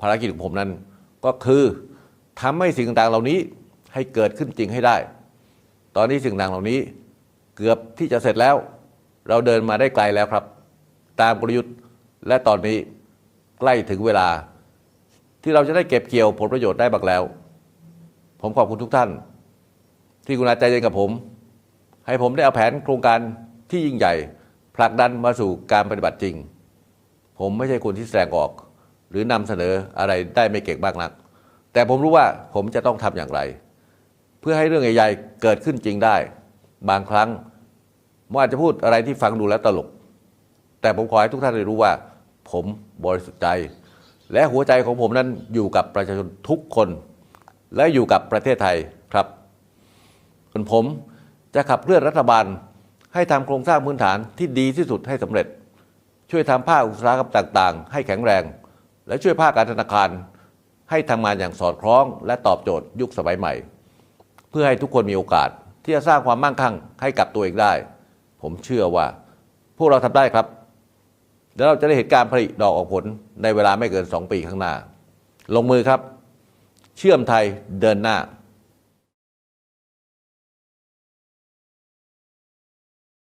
ภารกิจของผมนั้นก็คือทำให้สิ่งต่างๆเหล่านี้ให้เกิดขึ้นจริงให้ได้ ตอนนี้สิ่งต่างเหล่านี้เกือบที่จะเสร็จแล้ว เราเดินมาได้ไกลแล้วครับ ตามกลยุทธ์และตอนนี้ใกล้ถึงเวลา ที่เราจะได้เก็บเกี่ยวผลประโยชน์ได้บักแล้ว ผมขอบคุณทุกท่าน ที่กุณาใจเย็นกับผม ให้ผมได้เอาแผนโครงการที่ยิ่งใหญ่ผลักดันมาสู่การปฏิบัติจริง ผมไม่ใช่คนที่แสดงออก หรือนำเสนออะไรได้ไม่เก่งบ้างนัก แต่ผมรู้ว่าผมจะต้องทำอย่างไร เพื่อให้เรื่องใหญ่ๆเกิดขึ้นจริงได้ บางครั้งผมอาจจะพูดอะไรที่ฟังดูแล้วตลก แต่ผมขอให้ทุกท่านได้รู้ว่า ผมบริสุทธิ์ใจ และหัวใจของผมนั้นอยู่กับประชาชนทุกคน และอยู่กับประเทศไทยครับส่วนผมจะขับเคลื่อนรัฐบาลให้ทำโครงสร้างพื้นฐานที่ดีที่สุดให้สำเร็จ ช่วยทำภาคอุตสาหกรรมต่าง ๆ ให้แข็งแรง และช่วยภาคการธนาคาร ให้ทำงานอย่างสอดคล้อง และตอบโจทย์ยุคสมัยใหม่ เพื่อให้ทุกคนมีโอกาสที่จะสร้างความมั่งคั่งให้กับตัวเองได้ ผมเชื่อว่า พวกเราทำได้ครับ แล้วเราจะได้เห็นการผลิตดอกออกผลในเวลาไม่เกิน 2 ปีข้างหน้า ลงมือครับ เชื่อมไทยเดินหน้า